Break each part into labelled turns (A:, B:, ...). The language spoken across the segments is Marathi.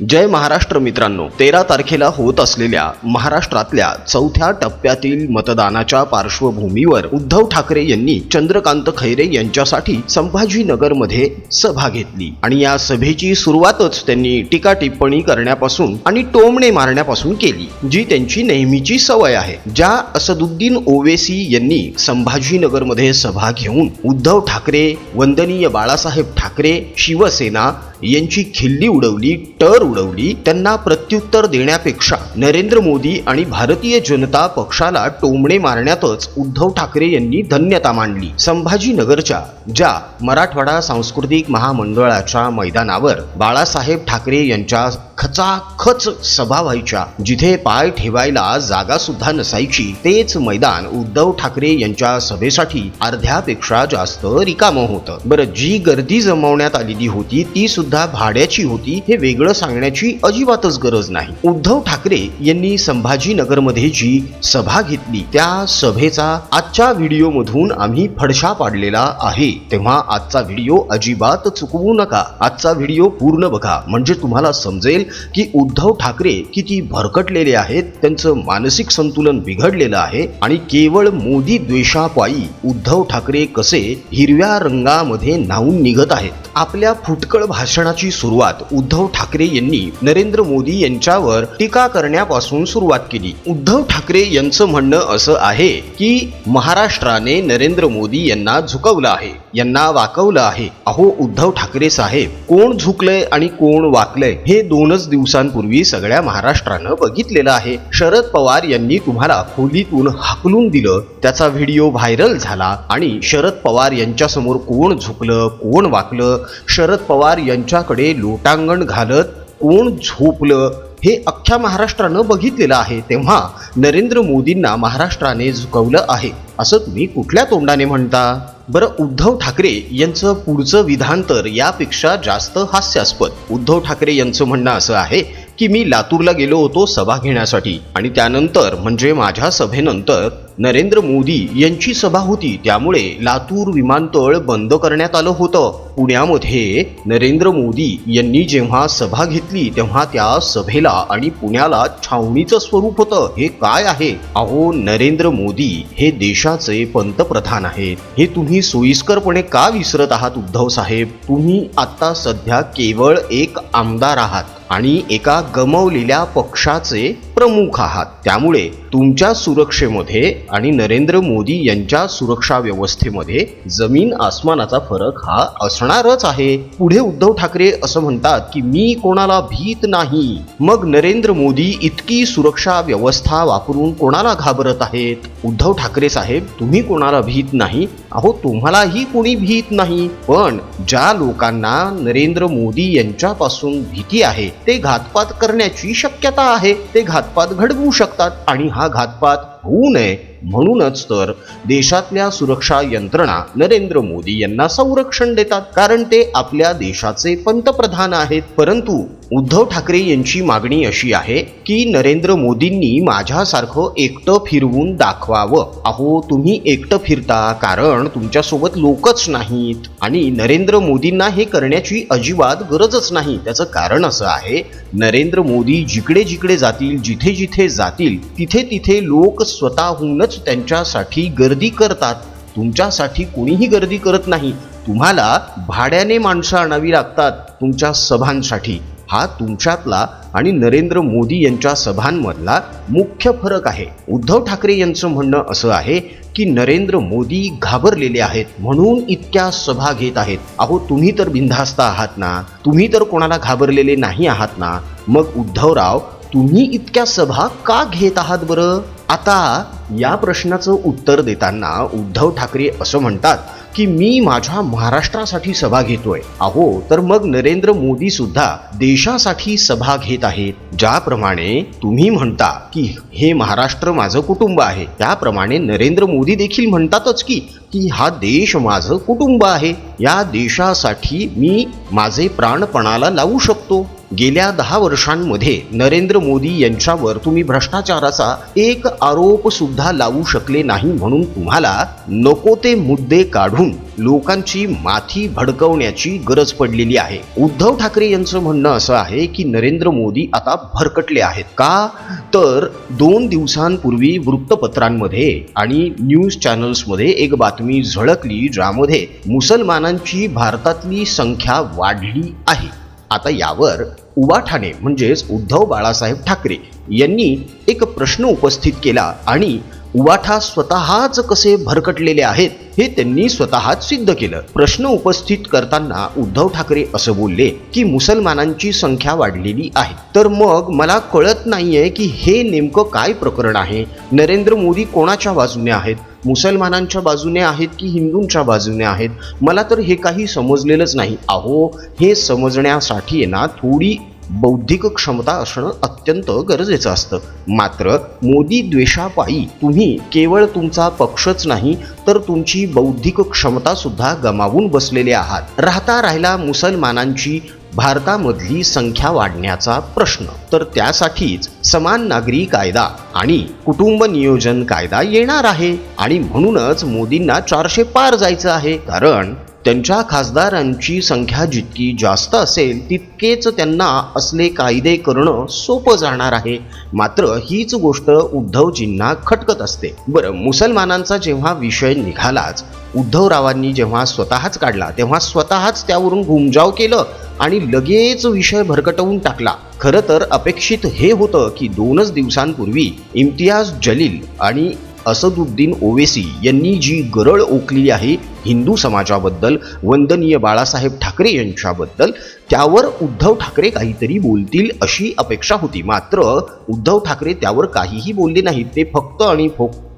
A: जय महाराष्ट्र मित्रांनो तेरा तारखेला होत असलेल्या महाराष्ट्रातल्या चौथ्या टप्प्यातील मतदानाच्या पार्श्वभूमीवर उद्धव ठाकरे यांनी चंद्रकांत खैरे यांच्यासाठी संभाजीनगरमध्ये सभा घेतली. आणि या सभेची सुरुवातच त्यांनी टीका टिप्पणी करण्यापासून आणि टोमणे मारण्यापासून केली जी त्यांची नेहमीची सवय आहे. ज्या असदुद्दीन ओवेसी यांनी संभाजीनगरमध्ये सभा घेऊन उद्धव ठाकरे वंदनीय बाळासाहेब ठाकरे शिवसेना यांची खिल्ली उडवली टर उडवली त्यांना प्रत्युत्तर देण्यापेक्षा नरेंद्र मोदी आणि भारतीय जनता पक्षाला टोमणे मारण्यातच उद्धव ठाकरे यांनी धन्यता मांडली. संभाजीनगरच्या ज्या मराठवाडा सांस्कृतिक महामंडळाच्या मैदानावर बाळासाहेब ठाकरे यांच्या खचाखच सभा व्हायच्या. जिथे पाय ठेवायला जागा सुद्धा नसायची तेच मैदान उद्धव ठाकरे यांच्या सभेसाठी अर्ध्यापेक्षा जास्त रिकामं होतं. बरं जी गर्दी जमवण्यात आलेली होती ती सुद्धा भाड्याची होती हे वेगळं सांगण्याची अजिबातच गरज नाही. उद्धव ठाकरे यांनी संभाजीनगरमध्ये जी सभा घेतली त्या सभेचा आजच्या व्हिडिओ मधून आम्ही फडशा पाडलेला आहे. तेव्हा आजचा व्हिडिओ अजिबात चुकवू नका. आजचा व्हिडिओ पूर्ण बघा. म्हणजे तुम्हाला समजेल की उद्धव ठाकरे किती भरकटलेले आहेत त्यांचं मानसिक संतुलन बिघडलेलं आहे आणि केवळ मोदी द्वेषापायी उद्धव ठाकरे कसे हिरव्या रंगामध्ये न्हावून निघत आहेत. आपल्या फुटकळ भाषणाची सुरुवात उद्धव ठाकरे यांनी नरेंद्र मोदी यांच्यावर टीका करण्यापासून सुरुवात केली. उद्धव ठाकरे यांचं म्हणणं असं आहे की महाराष्ट्राने नरेंद्र मोदी यांना झुकवलं आहे. यांना वाकवलं आहे अहो उद्धव ठाकरे साहेब कोण झुकलंय आणि कोण वाकलंय? हे दोनच दिवसांपूर्वी सगळ्या महाराष्ट्रानं बघितलेलं आहे. शरद पवार यांनी तुम्हाला खोलीतून हाकलून दिलं. त्याचा व्हिडिओ व्हायरल झाला आणि शरद पवार यांच्या समोर कोण झुकलं कोण वाकलं? शरद पवार यांच्याकडे लोटांगण घालत कोण झोपलं? हे अख्ख्या महाराष्ट्रानं बघितलेलं आहे तेव्हा नरेंद्र मोदींना महाराष्ट्राने झुकवलं आहे. असं तुम्ही कुठल्या तोंडाने म्हणता? बरं उद्धव ठाकरे यांचं पुढचं विधान तर यापेक्षा जास्त हास्यास्पद. उद्धव ठाकरे यांचं म्हणणं असं आहे की मी लातूरला गेलो होतो सभा घेण्यासाठी. आणि त्यानंतर म्हणजे माझ्या सभेनंतर नरेंद्र मोदी यांची सभा होती. त्यामुळे लातूर विमानतळ बंद करण्यात आलं होतं. पुण्यामध्ये नरेंद्र मोदी यांनी जेव्हा सभा घेतली तेव्हा त्या सभेला आणि पुण्याला छावणीचं स्वरूप होतं. हे काय आहे? अहो नरेंद्र मोदी हे देशाचे पंतप्रधान आहेत. हे तुम्ही सोयीस्करपणे का विसरत आहात उद्धव साहेब? तुम्ही आता सध्या केवळ एक आमदार आहात. आणि एका गमवलेल्या पक्षाचे प्रमुख आहात. त्यामुळे तुमच्या सुरक्षेमध्ये आणि नरेंद्र मोदी यांच्या सुरक्षा व्यवस्थेमध्ये जमीन आसमानाचा फरक हा असणारच आहे. पुढे उद्धव ठाकरे असं म्हणतात की मी कोणाला भीत नाही. मग नरेंद्र मोदी इतकी सुरक्षा व्यवस्था वापरून कोणाला घाबरत आहेत? उद्धव ठाकरे साहेब तुम्ही कोणाला भीत नाही? अहो तुम्हालाही कोणी भीत नाही. पण ज्या लोकांना नरेंद्र मोदी यांच्यापासून भीती आहे ते घातपात करण्याची शक्यता आहे. ते घातपात घडवू शकतात आणि हा घातपात होऊ नये म्हणूनच तर देशातल्या सुरक्षा यंत्रणा नरेंद्र मोदी यांना संरक्षण देतात. कारण ते आपल्या देशाचे पंतप्रधान आहेत. परंतु उद्धव ठाकरे यांची मागणी अशी आहे की नरेंद्र मोदींनी माझ्यासारखं एकटं फिरवून दाखवावं. अहो तुम्ही एकटं फिरता कारण तुमच्यासोबत लोकच नाहीत. आणि नरेंद्र मोदींना हे करण्याची अजिबात गरजच नाही. त्याचं कारण असं आहे नरेंद्र मोदी जिकडे जिकडे जातील जिथे जिथे जातील तिथे तिथे लोक स्वतःहूनच त्यांच्यासाठी गर्दी करतात. तुमच्यासाठी कोणीही गर्दी करत नाही. तुम्हाला भाड्याने माणसं आणावी लागतात तुमच्या सभांसाठी. हा तुमच्यातला आणि नरेंद्र मोदी यांच्या सभांमधला मुख्य फरक आहे. उद्धव ठाकरे यांचं म्हणणं असं आहे की नरेंद्र मोदी घाबरलेले आहेत म्हणून इतक्या सभा घेत आहेत. अहो तुम्ही तर बिनधास्त आहात ना? तुम्ही तर कोणाला घाबरलेले नाही आहात ना? मग उद्धवराव तुम्ही इतक्या सभा का घेत आहात बरं? आता या प्रश्नाचं उत्तर देताना उद्धव ठाकरे असं म्हणतात की मी माझ्या महाराष्ट्रासाठी सभा घेतोय. अहो तर मग नरेंद्र मोदी सुद्धा देशासाठी सभा घेत आहेत. ज्याप्रमाणे तुम्ही म्हणता की हे महाराष्ट्र माझं कुटुंब आहे. त्याप्रमाणे नरेंद्र मोदी देखील म्हणतातच की की हा देश माझं कुटुंब आहे. या देशासाठी मी माझे प्राणपणाला लावू शकतो. गेल्या दहा वर्षांमध्ये नरेंद्र मोदी यांच्यावर तुम्ही भ्रष्टाचाराचा एक आरोप सुद्धा लावू शकले नाही म्हणून तुम्हाला नको ते मुद्दे काढून लोकांची माथी भडकवण्याची गरज पडलेली आहे. उद्धव ठाकरे यांचं म्हणणं असं आहे की नरेंद्र मोदी आता भरकटले आहेत का? तर दोन दिवसांपूर्वी वृत्तपत्रांमध्ये आणि न्यूज चॅनल्समध्ये एक बातमी झळकली ज्यामध्ये मुसलमानांची भारतातली संख्या वाढली आहे. आता यावर उबाठाणे म्हणजेच उद्धव बाळासाहेब ठाकरे यांनी एक प्रश्न उपस्थित केला आणि उबाठा स्वतःच कसे भरकटलेले आहेत हे त्यांनी स्वतःच सिद्ध केलं. प्रश्न उपस्थित करताना उद्धव ठाकरे असं बोलले की मुसलमानांची संख्या वाढलेली आहे. तर मग मला कळत नाहीये की हे नेमकं काय प्रकरण आहे? नरेंद्र मोदी कोणाच्या बाजूने आहेत? मुसलमानांच्या बाजूने आहेत की हिंदूंच्या बाजूने आहेत? मला तर हे काही समजलेलंच नाही. अहो हे समजण्यासाठी ना थोडी बौद्धिक क्षमता असणं अत्यंत गरजेचं असतं. मात्र मोदी द्वेषापायी तुम्ही केवळ तुमचा पक्षच नाही तर तुमची बौद्धिक क्षमता सुद्धा गमावून बसलेले आहात. राहता राहिला मुसलमानांची भारतामधली संख्या वाढण्याचा प्रश्न. तर त्यासाठीच समान नागरी कायदा आणि कुटुंब नियोजन कायदा येणार आहे. आणि म्हणूनच मोदींना चारशे पार जायचं आहे. कारण त्यांच्या खासदारांची संख्या जितकी जास्त असेल तितकेच त्यांना असले कायदे करणं सोपं जाणार आहे. मात्र हीच गोष्ट उद्धवजींना खटकत असते. बरं मुसलमानांचा जेव्हा विषय निघालाच उद्धवरावांनी जेव्हा स्वतःच काढला तेव्हा स्वतःच त्यावरून घुमजाव केलं. आणि लगेच विषय भरकटवून टाकला. खरं तर अपेक्षित हे होतं की दोनच दिवसांपूर्वी इम्तियाज जलील आणि असदुद्दीन ओवेसी यांनी जी गरळ ओकली आहे हिंदू समाजाबद्दल वंदनीय बाळासाहेब ठाकरे यांच्याबद्दल त्यावर उद्धव ठाकरे काहीतरी बोलतील अशी अपेक्षा होती. मात्र उद्धव ठाकरे त्यावर काहीही बोलले नाहीत. ते फक्त आणि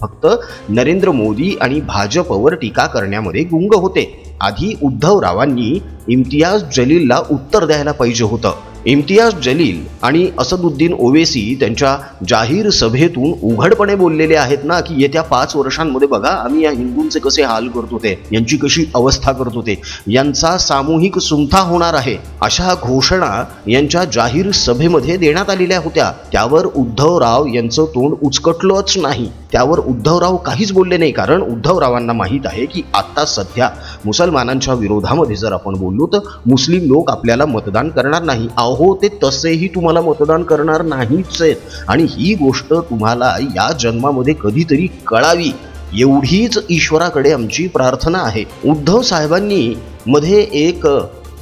A: फक्त नरेंद्र मोदी आणि भाजपवर टीका करण्यामध्ये गुंग होते. आधी उद्धवरावांनी इम्तियाज जलीलला उत्तर द्यायला पाहिजे होतं. इम्तियाज जलील आणि असदुद्दीन ओवेसी त्यांच्या जाहीर सभेतून उघडपणे बोललेले आहेत ना की येत्या पाच वर्षांमध्ये बघा आम्ही या हिंदूंचे कसे हाल करत होते यांची कशी अवस्था करत होते यांचा सामूहिक सुंथा होणार आहे अशा घोषणा यांच्या जाहीर सभेमध्ये देण्यात आलेल्या होत्या. त्यावर उद्धवराव यांचं तोंड उचकटलंच नाही. त्यावर उद्धवराव काहीच बोलले नाही कारण उद्धवरावांना माहीत आहे की आत्ता सध्या मुसलमानांच्या विरोधामध्ये जर आपण बोललो तर मुस्लिम लोक आपल्याला मतदान करणार नाही. अहो ते तसेही तुम्हाला मतदान करणार नाहीच आहेत. आणि ही गोष्ट तुम्हाला या जन्मामध्ये कधीतरी कळावी. एवढीच ईश्वराकडे आमची प्रार्थना आहे. उद्धव साहेबांनी मध्ये एक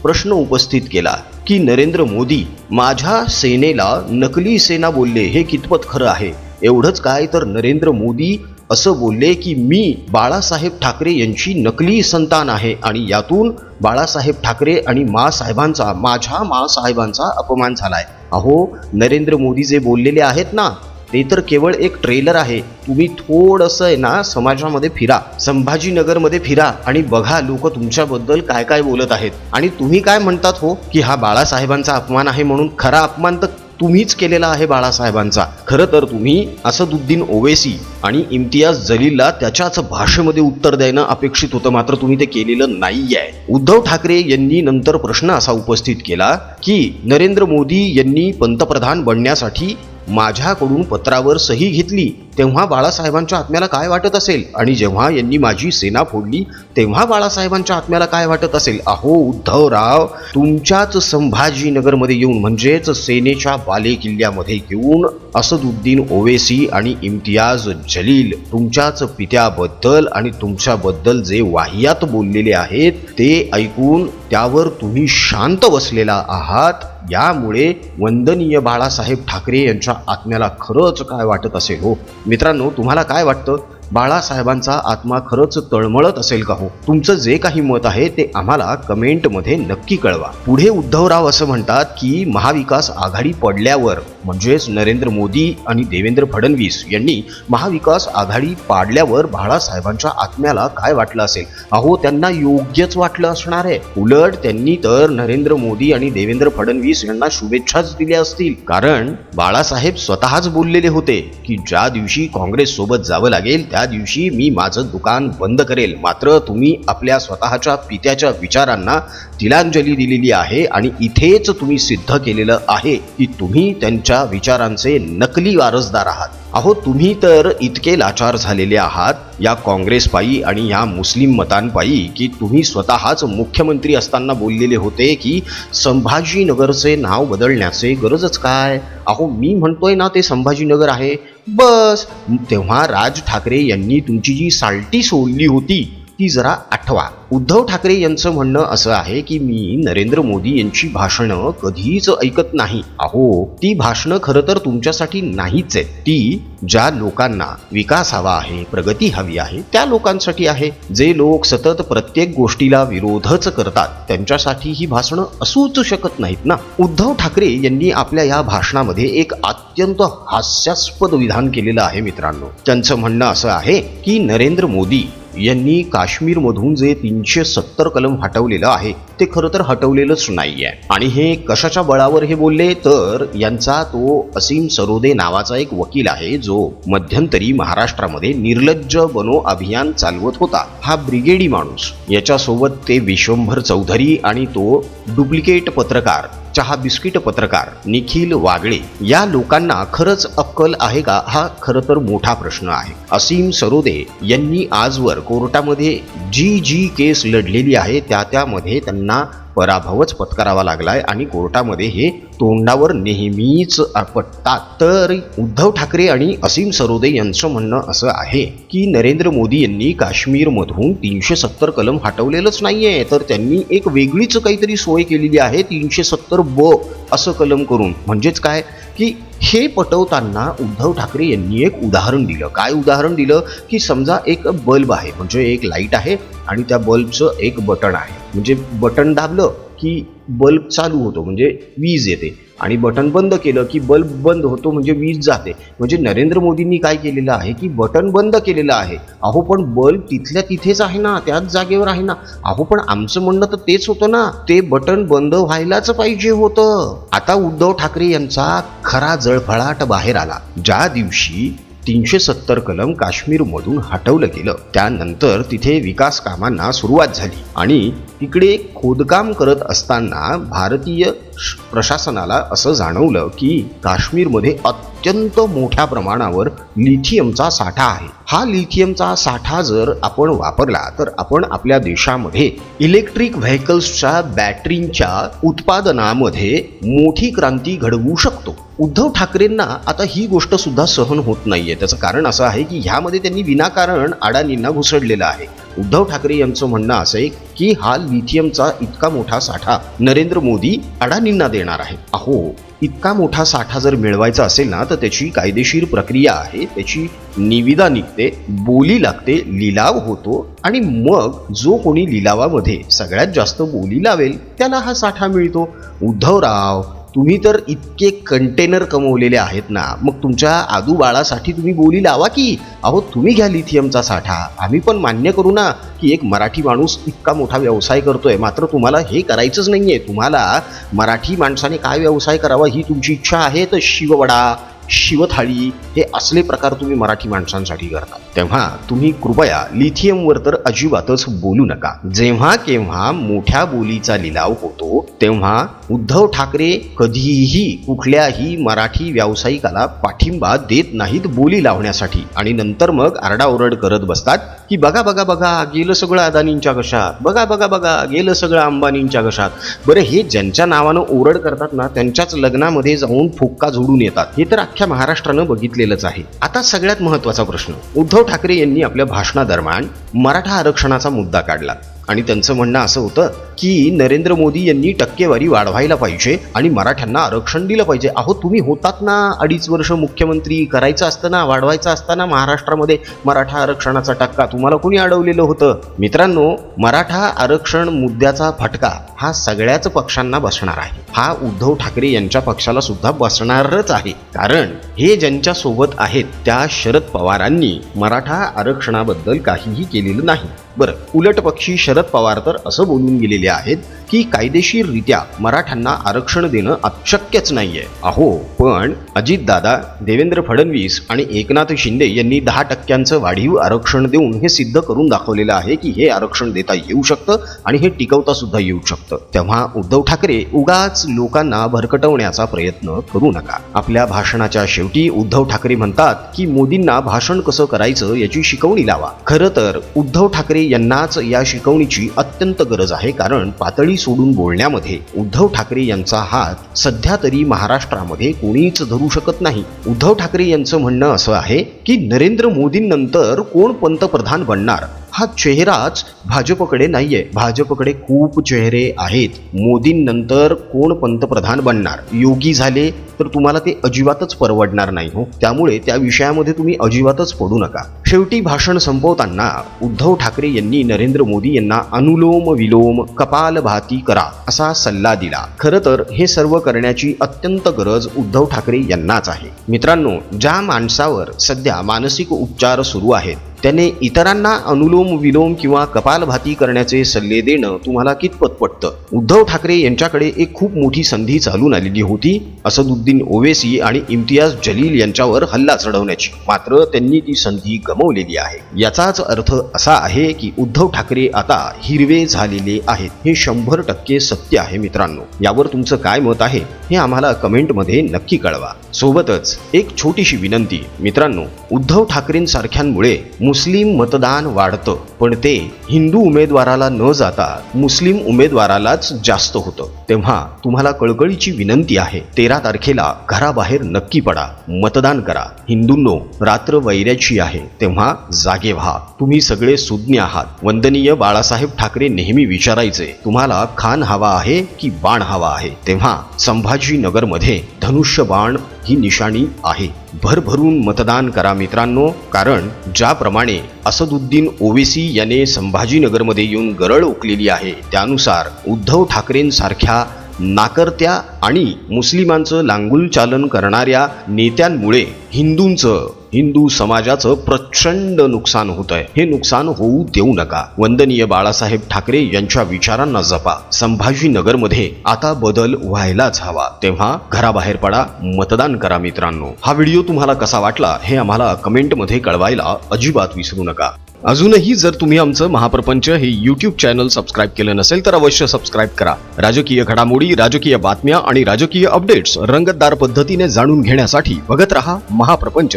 A: प्रश्न उपस्थित केला की नरेंद्र मोदी माझ्या सेनेला नकली सेना बोलले हे कितपत खरं आहे? एवढंच काय? तर नरेंद्र मोदी असं बोलले की मी बाळासाहेब ठाकरे यांची नकली संतान आहे आणि यातून बाळासाहेब ठाकरे आणि मासाहेबांचा माझ्या मासाहेबांचा अपमान झालाय. अहो नरेंद्र मोदी जे बोललेले आहेत ना ते तर केवळ एक ट्रेलर आहे. तुम्ही थोडंसं आहे ना समाजामध्ये फिरा संभाजीनगरमध्ये फिरा आणि बघा लोक तुमच्याबद्दल काय काय बोलत आहेत. आणि तुम्ही काय म्हणतात हो की हा बाळासाहेबांचा अपमान आहे म्हणून खरा अपमान तर तुम्हीच केलेला आहे बाळासाहेबांचा. खरं तर तुम्ही असदुद्दीन ओवेसी आणि इम्तियाज जलीलला त्याच्याच भाषेमध्ये उत्तर देणं अपेक्षित होतं मात्र तुम्ही ते केलेलं नाही आहे उद्धव ठाकरे यांनी नंतर प्रश्न असा उपस्थित केला की नरेंद्र मोदी यांनी पंतप्रधान बनण्यासाठी माझ्याकडून पत्रावर सही घेतली तेव्हा बाळासाहेबांच्या आत्म्याला काय वाटत असेल? आणि जेव्हा यांनी माझी सेना फोडली तेव्हा बाळासाहेबांच्या आत्म्याला काय वाटत असेल? अहो उद्धवराव तुमच्याच संभाजीनगरमध्ये येऊन म्हणजेच सेनेच्या बाले किल्ल्यामध्ये येऊन असदुद्दीन ओवेसी आणि इम्तियाज जलील तुमच्याच पित्याबद्दल आणि तुमच्याबद्दल जे वाहियात बोललेले आहेत ते ऐकून त्यावर तुम्ही शांत बसलेला आहात. यामुळे वंदनीय बाळासाहेब ठाकरे यांच्या आत्म्याला खरंच काय वाटत असेल हो? मित्रांनो तुम्हाला काय वाटतं? बाळासाहेबांचा आत्मा खरंच तळमळत असेल का हो? तुमचं जे काही मत आहे ते आम्हाला कमेंटमध्ये नक्की कळवा. पुढे उद्धवराव असं म्हणतात की महाविकास आघाडी पडल्यावर म्हणजेच नरेंद्र मोदी आणि देवेंद्र फडणवीस यांनी महाविकास आघाडी पाडल्यावर बाळासाहेबांच्या आत्म्याला काय वाटलं असेल? अहो त्यांना योग्यच वाटलं असणार आहे. उलट त्यांनी तर नरेंद्र मोदी आणि देवेंद्र फडणवीस यांना शुभेच्छाच दिल्या असतील. कारण बाळासाहेब स्वतःच बोललेले होते की ज्या दिवशी काँग्रेस सोबत जावं लागेल त्या दिवशी मी माझं दुकान बंद करेल. मात्र तुम्ही आपल्या स्वतःच्या पित्याच्या विचारांना तिलांजली दिलेली आहे आणि इथेच तुम्ही सिद्ध केलेलं आहे की तुम्ही त्यांच्या विचारांचे नकली वारसदार आहात. अहो तुम्ही तर इतके लाचार झालेले आहात या काँग्रेसपायी आणि या मुस्लिम मतांपायी की तुम्ही स्वतःच मुख्यमंत्री असताना बोललेले होते की संभाजीनगरचे नाव बदलण्याचे गरजच काय? अहो मी म्हणतोय ना ते संभाजीनगर आहे. बस तेव्हा राज ठाकरे यांनी तुमची जी साल्टी सोडली होती ती जरा आठवा. उद्धव ठाकरे यांचं म्हणणं असं आहे की मी नरेंद्र मोदी यांची भाषणं कधीच ऐकत नाही. अहो ती भाषणं खरं तर तुमच्यासाठी नाहीच आहेत. ती ज्या लोकांना विकास हवा आहे प्रगती हवी आहे त्या लोकांसाठी आहे. जे लोक सतत प्रत्येक गोष्टीला विरोधच करतात त्यांच्यासाठी ही भाषणं असूच शकत नाहीत ना? उद्धव ठाकरे यांनी आपल्या या भाषणामध्ये एक अत्यंत हास्यास्पद विधान केलेलं आहे मित्रांनो. त्यांचं म्हणणं असं आहे की नरेंद्र मोदी यांनी काश्मीरमधून जे तीनशे सत्तर कलम हटवलेलं आहे ते खरं तर हटवलेलंच नाही आहे आणि हे कशाच्या बळावर हे बोलले? तर यांचा तो असीम सरोदे नावाचा एक वकील आहे जो मध्यंतरी महाराष्ट्रामध्ये निर्लज्ज बनो अभियान चालवत होता. हा ब्रिगेडी माणूस. याच्यासोबत ते विश्वंभर चौधरी आणि तो डुप्लिकेट पत्रकार चहा बिस्किट पत्रकार निखिल वागळे. या लोकांना खरंच अक्कल आहे का? हा खरं तर मोठा प्रश्न आहे. असीम सरोदे यांनी आजवर कोर्टामध्ये जी जी केस लढलेली आहे त्या त्यामध्ये त्यांना पराभवच पत्करावा लागलाय आणि कोर्टामध्ये हे तोंडावर नेहमीच आपटतात. तर उद्धव ठाकरे आणि असीम सरोदे यांचं म्हणणं असं आहे की नरेंद्र मोदी यांनी काश्मीरमधून तीनशे सत्तर कलम हटवलेलंच नाहीये. तर त्यांनी एक वेगळीच काहीतरी सोय केलेली आहे तीनशे सत्तर ब असं कलम करून. म्हणजेच काय? की हे पटवताना उद्धव ठाकरे यांनी एक उदाहरण दिलं. काय उदाहरण दिलं? की समजा एक बल्ब आहे म्हणजे एक लाइट आहे आणि त्या बल्बचं एक बटन आहे. म्हणजे बटन दाबलं की बल्ब चालू होतो म्हणजे वीज येते. आणि बटन बंद केलं की बल्ब बंद होतो म्हणजे वीज जाते. म्हणजे नरेंद्र मोदींनी काय केलेलं आहे की बटन बंद केलेलं आहे. अहो पण बल्ब तिथल्या तिथेच आहे ना त्याच जागेवर आहे ना. अहो पण आमचं म्हणणं तर तेच होतं ना ते बटन बंद व्हायलाच पाहिजे होतं. आता उद्धव ठाकरे यांचा खरा जळफळाट बाहेर आला. ज्या दिवशी तीनशे सत्तर कलम काश्मीरमधून हटवलं गेलं. त्यानंतर तिथे विकास कामांना सुरुवात झाली आणि तिकडे खोदकाम करत असताना भारतीय श- प्रशासनाला असं जाणवलं की काश्मीरमध्ये अत्यंत अत्यंत मोठ्या प्रमाणावर लिथियमचा साठा आहे. हा लिथियमचा साठा जर आपण वापरला तर आपण आपल्या देशामध्ये इलेक्ट्रिक व्हेकल्सच्या बॅटरींच्या उत्पादनामध्ये मोठी क्रांती घडवू शकतो. उद्धव ठाकरेंना आता ही गोष्ट सुद्धा सहन होत नाहीये. त्याचं कारण असं आहे की ह्यामध्ये त्यांनी विनाकारण अडाणींना घुसडलेलं आहे. उद्धव ठाकरे यांचं म्हणणं असं आहे की हा लिथियमचा इतका मोठा साठा नरेंद्र मोदी अडाणींना देणार आहे. अहो इतका मोठा साठा जर मिळवायचा असेल ना तर त्याची कायदेशीर प्रक्रिया आहे. त्याची निविदा निघते बोली लागते लिलाव होतो आणि मग जो कोणी लिलावामध्ये सगळ्यात जास्त बोली लावेल त्याला हा साठा मिळतो. उद्धवराव तुम्ही तर इतके कंटेनर कमवलेले आहेत ना मग तुमच्या आदू बाळासाठी तुम्ही बोली लावा की अहो तुम्ही घ्या लिथियमचा साठा. आम्ही पण मान्य करू ना की एक मराठी माणूस इतका मोठा व्यवसाय करतोय. मात्र तुम्हाला हे करायचंच नाहीये. तुम्हाला मराठी माणसाने काय व्यवसाय करावा ही तुमची इच्छा आहे? तर शिववडा शिवथाळी हे असले प्रकार तुम्ही मराठी माणसांसाठी करता. तेव्हा तुम्ही कृपया लिथियमवर तर अजिबातच बोलू नका. जेव्हा केव्हा मोठ्या बोलीचा लिलाव होतो तेव्हा उद्धव ठाकरे कधीही कुठल्याही मराठी व्यावसायिकाला पाठिंबा देत नाहीत बोली लावण्यासाठी. आणि नंतर मग आरडाओरड करत बसतात की बघा बघा बघा गेलं सगळं अदानींच्या कशात. बघा बघा बघा गेलं सगळं अंबानींच्या कशात. बरं हे ज्यांच्या नावानं ओरड करतात ना त्यांच्याच लग्नामध्ये जाऊन फुक्का झोडून येतात. हे तर अख्ख्या महाराष्ट्रानं बघितलेलंच आहे. आता सगळ्यात महत्त्वाचा प्रश्न. उद्धव ठाकरे यांनी आपल्या भाषणादरम्यान मराठा आरक्षणाचा मुद्दा काढला. आणि त्यांचं म्हणणं असं होतं की नरेंद्र मोदी यांनी टक्केवारी वाढवायला पाहिजे आणि मराठ्यांना आरक्षण दिलं पाहिजे. अहो तुम्ही होतात ना अडीच वर्ष मुख्यमंत्री करायचं असताना वाढवायचं असताना महाराष्ट्रामध्ये मराठा आरक्षणाचा टक्का तुम्हाला कोणी अडवलेलं होतं? मित्रांनो मराठा आरक्षण मुद्द्याचा फटका हा सगळ्याच पक्षांना बसणार आहे. हा उद्धव ठाकरे यांच्या पक्षाला सुद्धा बसणारच आहे. कारण हे ज्यांच्या सोबत आहेत त्या शरद पवारांनी मराठा आरक्षणाबद्दल काहीही केलेलं नाही. बरं उलट पक्षी शरद पवार तर असं बोलून गेलेले आहेत की कायदेशीररित्या मराठ्यांना आरक्षण देणं अशक्यच नाहीये. अहो पण अजितदादा देवेंद्र फडणवीस आणि एकनाथ शिंदे यांनी दहा टक्क्यांचं वाढीव आरक्षण देऊन हे सिद्ध करून दाखवलेलं आहे की हे आरक्षण देता येऊ शकतं आणि हे टिकवता सुद्धा येऊ शकतं. तेव्हा उद्धव ठाकरे उगाच लोकांना भरकटवण्याचा प्रयत्न करू नका. आपल्या भाषणाच्या शेवटी उद्धव ठाकरे म्हणतात की मोदींना भाषण कसं करायचं याची शिकवणी लावा. खरं तर उद्धव ठाकरे यांनाच या शिकवणीची अत्यंत गरज आहे. कारण पातळी सोडून बोलण्यामध्ये उद्धव ठाकरे यांचा हात सध्या तरी महाराष्ट्रामध्ये कोणीच धरू शकत नाही. उद्धव ठाकरे यांचं म्हणणं असं आहे की नरेंद्र मोदींनंतर कोण पंतप्रधान बनणार? हा चेहराच भाजपकडे नाहीये. भाजपकडे खूप चेहरे आहेत. मोदींनंतर कोण पंतप्रधान बनणार? योगी झाले तर तुम्हाला ते अजिबातच परवडणार नाही हो. त्यामुळे त्या विषयामध्ये तुम्ही अजिबातच पडू नका. शेवटी भाषण संपवताना उद्धव ठाकरे यांनी नरेंद्र मोदी यांना अनुलोम विलोम कपालभाती करा असा सल्ला दिला. खरं तर हे सर्व करण्याची अत्यंत गरज उद्धव ठाकरे यांनाच आहे. मित्रांनो ज्या माणसावर सध्या मानसिक उपचार सुरू आहेत त्याने इतरांना अनुलोम विलोम किंवा कपालभाती करण्याचे सल्ले देणं तुम्हाला कितपत पटतं? उद्धव ठाकरे यांच्याकडे एक खूप मोठी संधी चालून आलेली होती असदुद्दीन ओवेसी आणि इम्तियाज जलील यांच्यावर हल्ला चढवण्याची. मात्र त्यांनी ती संधी गमावलेली आहे. याचाच अर्थ असा आहे की उद्धव ठाकरे आता हिरवे झालेले आहेत. हे शंभर टक्के सत्य आहे मित्रांनो. यावर तुमचं काय मत आहे हे आम्हाला कमेंटमध्ये नक्की कळवा. सोबतच एक छोटीशी विनंती मित्रांनो. उद्धव ठाकरेंसारख्यांमुळे मुस्लिम मतदान वाढतं पण ते हिंदू उमेदवाराला न जाता मुस्लिम उमेदवारालाच जास्त होतं. तेव्हा तुम्हाला कळकळीची विनंती आहे तेरा तारखेला घराबाहेर नक्की पडा मतदान करा. हिंदूंनो रात्र वैऱ्याची आहे तेव्हा जागे व्हा. तुम्ही सगळे सुज्ञ आहात. वंदनीय बाळासाहेब ठाकरे नेहमी विचारायचे तुम्हाला खान हवा आहे की बाण हवा आहे? तेव्हा संभाजीनगरमध्ये धनुष्य बाण ही निशाणी आहे. भरभरून मतदान करा मित्रांनो कारण ज्याप्रमाणे असदुद्दीन ओवेसी याने संभाजीनगरमध्ये येऊन गरळ ओकलेली आहे त्यानुसार उद्धव ठाकरेंसारख्या नाकर्त्या आणि मुस्लिमांचं लांगुल चालन करणाऱ्या नेत्यांमुळे हिंदूंचं हिंदू समाजाचं प्रचंड नुकसान होत आहे हे नुकसान होऊ देऊ नका. वंदनीय बाळासाहेब ठाकरे यांच्या विचारांना जपा. संभाजीनगरमध्ये आता बदल व्हायलाच हवा. तेव्हा घराबाहेर पडा. मतदान करा मित्रांनो. हा व्हिडिओ तुम्हाला कसा वाटला हे आम्हाला कमेंटमध्ये कळवायला अजिबात विसरू नका. अजूनही जर तुम्ही आमचं महाप्रपंच हे यूट्यूब चॅनल सबस्क्राईब केलं नसेल तर अवश्य सबस्क्राईब करा. राजकीय घडामोडी राजकीय बातम्या आणि राजकीय अपडेट्स रंगतदार पद्धतीने जाणून घेण्यासाठी बघत रहा महाप्रपंच.